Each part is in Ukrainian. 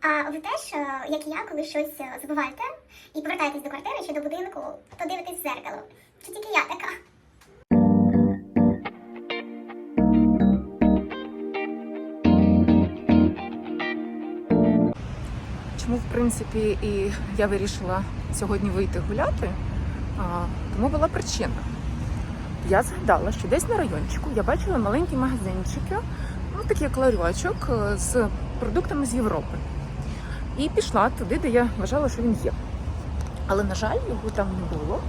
А ви теж, е, як і я, коли щось е, забуваєте і повертаєтесь до квартири чи до будинку, то дивитесь в зеркало. Чи тільки я така? Чому, в принципі, і я вирішила сьогодні вийти гуляти, тому була причина. Я згадала, що десь на райончику я бачила маленькі магазинчики, ну такий як ларьочок е, з продуктами з Європи. І пішла туди, де я вважала, що він є. Але, на жаль, його там не було.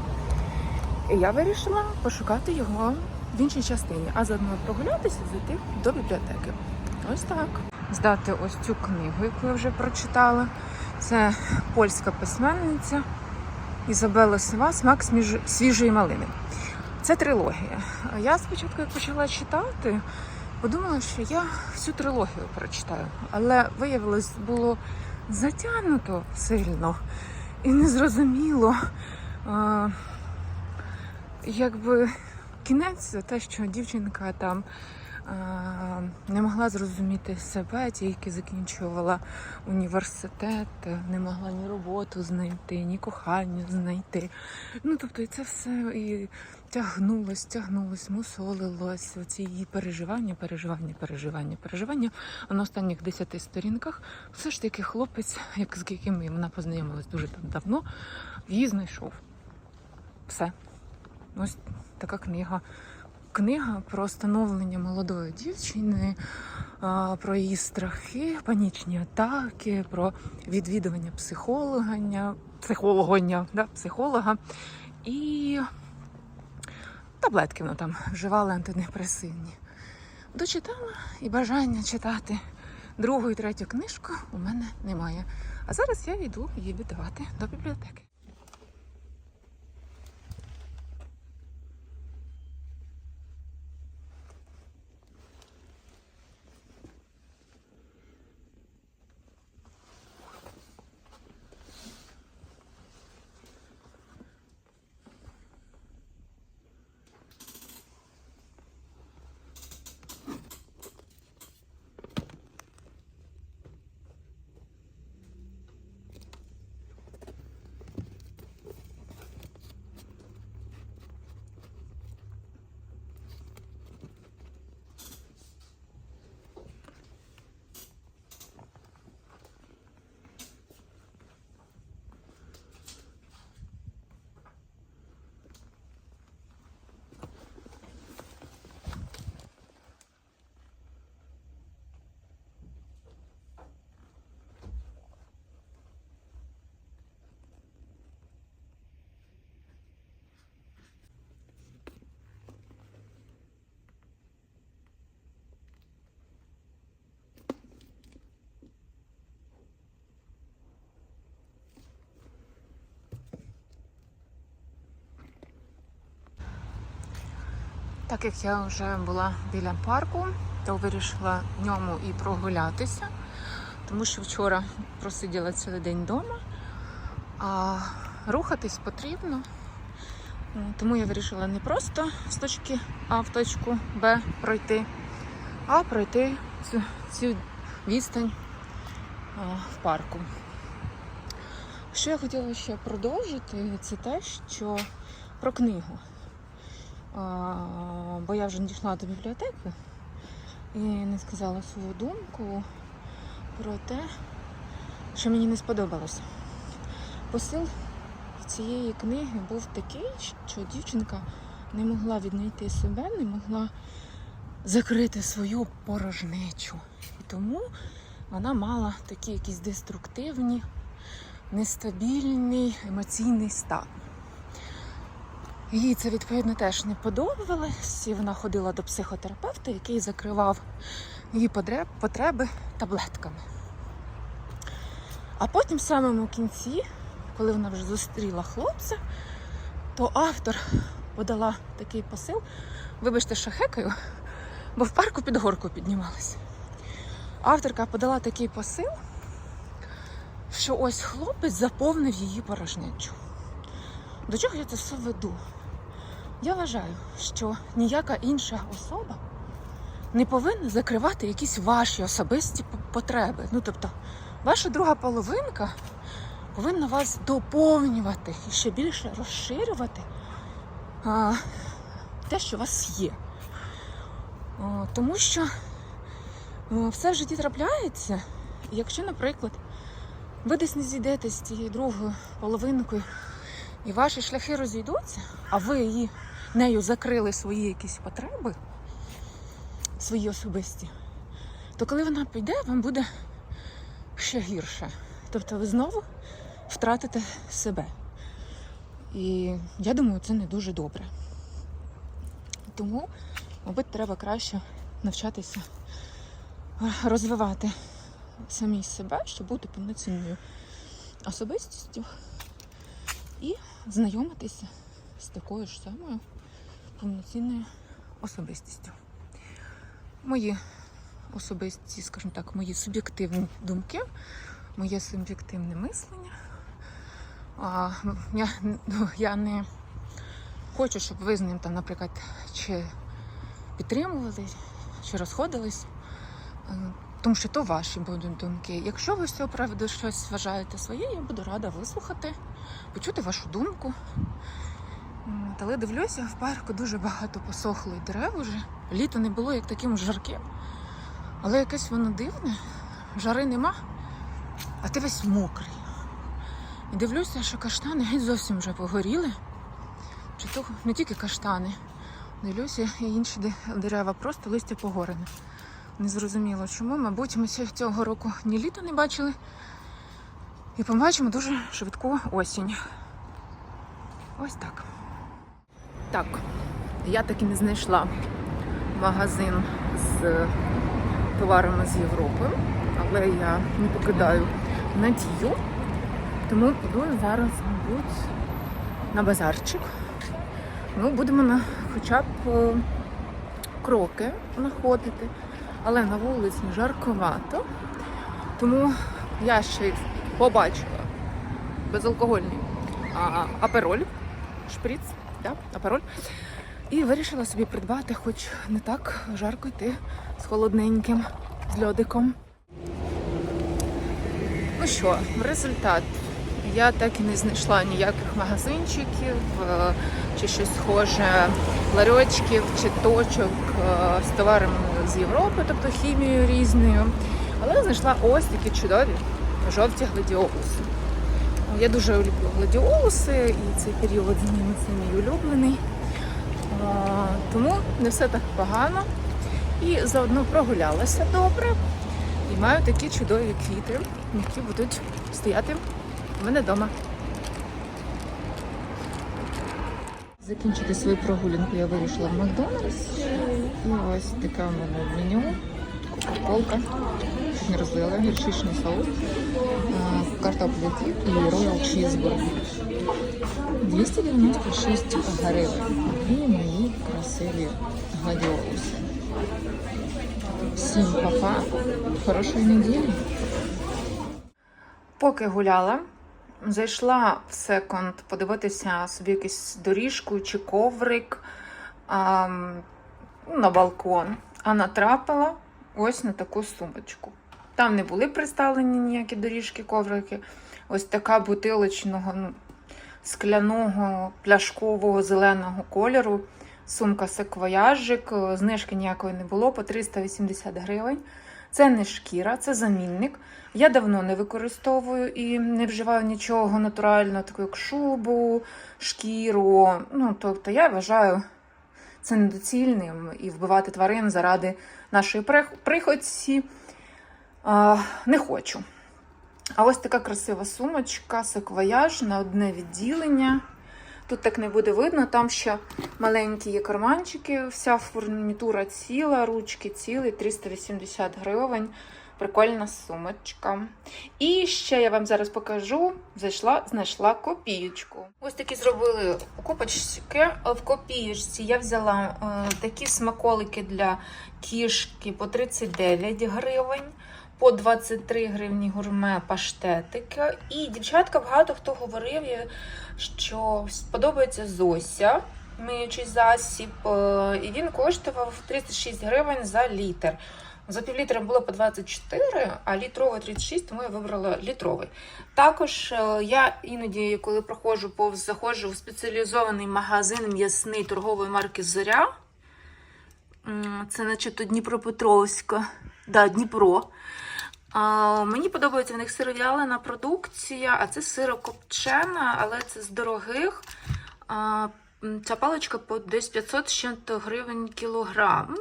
І я вирішила пошукати його в іншій частині, а заодно прогулятися, зайти до бібліотеки. Ось так. Здати ось цю книгу, яку я вже прочитала. Це польська письменниця Ізабела Сива Смак свіжої малини. Це трилогія. Я спочатку, як почала читати, подумала, що я всю трилогію прочитаю. Але виявилось, було затягнуто сильно і незрозуміло. Якби кінець те, що дівчинка там не могла зрозуміти себе, тільки закінчувала університет, не могла ні роботу знайти, ні кохання знайти. Ну тобто, і це все і тягнулось, тягнулось, мусолилось. Оці її переживання, переживання, переживання, переживання. А на останніх десяти сторінках все ж таки хлопець, як з яким вона познайомилась дуже там давно, її знайшов. Все. Ось така книга. Книга про становлення молодої дівчини, про її страхи, панічні атаки, про відвідування психологання, психологання, да, психолога і таблетки вона там вживала антидепресивні. Дочитала і бажання читати другу і третю книжку у мене немає. А зараз я йду її віддавати до бібліотеки. Так як я вже була біля парку, то вирішила в ньому і прогулятися, тому що вчора просиділа цілий день вдома, а рухатись потрібно. Ну, Тому я вирішила не просто з точки А в точку Б пройти, а пройти цю, цю відстань в парку. Що я хотіла ще продовжити, це те, що про книгу. Бо я вже не дійшла до бібліотеки і не сказала свою думку про те, що мені не сподобалося. Посил цієї книги був такий, що дівчинка не могла віднайти себе, не могла закрити свою порожнечу. І тому вона мала такі якісь деструктивні, нестабільний емоційний стан. Їй це відповідно теж не подобалось, і вона ходила до психотерапевта, який закривав її потреби таблетками. А потім, в самому кінці, коли вона вже зустріла хлопця, то автор подала такий посил, вибачте, що хекаю, бо в парку під горку піднімалась. Авторка подала такий посил, що ось хлопець заповнив її порожнечу. До чого я це все веду? Я вважаю, що ніяка інша особа не повинна закривати якісь ваші особисті потреби. Ну тобто, Ваша друга половинка повинна вас доповнювати і ще більше розширювати а, те, що у вас є. А, тому що а, все в житті трапляється. Якщо, наприклад, ви десь не зійдете з цією другою половинкою, і ваші шляхи розійдуться, а ви її нею закрили свої якісь потреби, свої особисті, то коли вона піде, вам буде ще гірше. Тобто ви знову втратите себе. І я думаю, це не дуже добре. Тому, мабуть, треба краще навчатися розвивати самі себе, щоб бути повноцінною особистістю і знайомитися з такою ж самою повноцінною особистістю. Мої особисті, скажімо так, мої суб'єктивні думки, моє суб'єктивне мислення. А, я, я не хочу, щоб ви з ним там, наприклад, чи підтримували, чи розходились. Е, Тому що то ваші будуть думки. Якщо ви цього приводу щось вважаєте своє, я буду рада вислухати, почути вашу думку. Але дивлюся, в парку дуже багато посохлих дерев уже. Літо не було як таким жарким. Але якесь воно дивне, жари нема, а ти весь мокрий. І дивлюся, що каштани геть зовсім вже погоріли. Чи то не тільки каштани. Дивлюся, і інші дерева, просто листя погорене. Незрозуміло чому. Мабуть, ми цього року ні літа не бачили. І побачимо дуже швидку осінь. Ось так. Так, я таки не знайшла магазин з товарами з Європи, але я не покидаю надію. Тому піду зараз, мабуть, на базарчик. Ну, будемо на хоча б е, кроки знаходити. Але на вулиці жарковато. Тому я ще побачила безалкогольний апероль, шприц, да, апероль. І вирішила собі придбати, хоч не так жарко йти з холодненьким, з льодиком. Ну що, результат. Я так і не знайшла ніяких магазинчиків е, чи щось схоже, ларьочків чи точок е, з товарами з Європи, тобто хімією різною. Але знайшла ось такі чудові жовті гладіолуси. Я дуже люблю гладіолуси, і цей період зміни це мій улюблений. Тому не все так погано. І заодно прогулялася добре. І маю такі чудові квіти, які будуть стояти у мене вдома. Закінчити свою прогулянку я вирішила в Макдональдс. І ось таке у мене меню. Кока-колка. Не розлила, гірчичний соус, а, картопля фрі і роял чізбургер. 296 гривень. І мої красиві гладіолуси. Всім папа, хорошої неділі. Поки гуляла, зайшла в секонд подивитися собі якусь доріжку чи коврик а, на балкон, а натрапила ось на таку сумочку. Там не були представлені ніякі доріжки, коврики. Ось така бутилочного, ну, скляного, пляшкового зеленого кольору. Сумка секвояжик, знижки ніякої не було, по 380 гривень. Це не шкіра, це замінник. Я давно не використовую і не вживаю нічого натурального, таку як шубу, шкіру. Ну, тобто я вважаю це недоцільним і вбивати тварин заради нашої прих- приходці не хочу. А ось така красива сумочка, саквояж на одне відділення. Тут так не буде видно, там ще маленькі є карманчики, вся фурнітура ціла, ручки цілі, 380 гривень. Прикольна сумочка. І ще я вам зараз покажу, зайшла, знайшла копієчку. Ось такі зробили покупочки. В копієчці я взяла е, такі смаколики для кішки по 39 гривень. По 23 гривні гурме паштетики. І дівчатка багато хто говорив, що сподобається Зося, миючий засіб, е, і він коштував 36 гривень за літр. За півлітра було по 24, а літровий 36, тому я вибрала літровий. Також е, я іноді, коли проходжу повз, заходжу в спеціалізований магазин м'ясний торгової марки Зоря. Це начебто Дніпропетровська. Да, Дніпро. А, мені подобається в них сиров'ялина продукція, а це сирокопчена, але це з дорогих. А, ця паличка по десь 500 з чим-то гривень кілограм.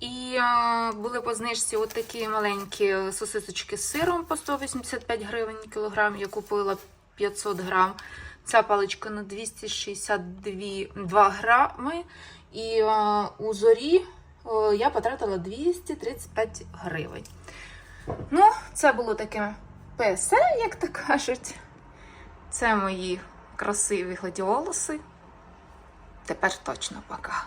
І а, були по знижці такі маленькі сосисочки з сиром по 185 гривень кілограм. Я купила 500 грам. Ця паличка на 262 2 грами. І а, у зорі о, я потратила 235 гривень. Ну, це було таке ПСЕ, як то кажуть. Це мої красиві гладіолуси. Тепер точно пока.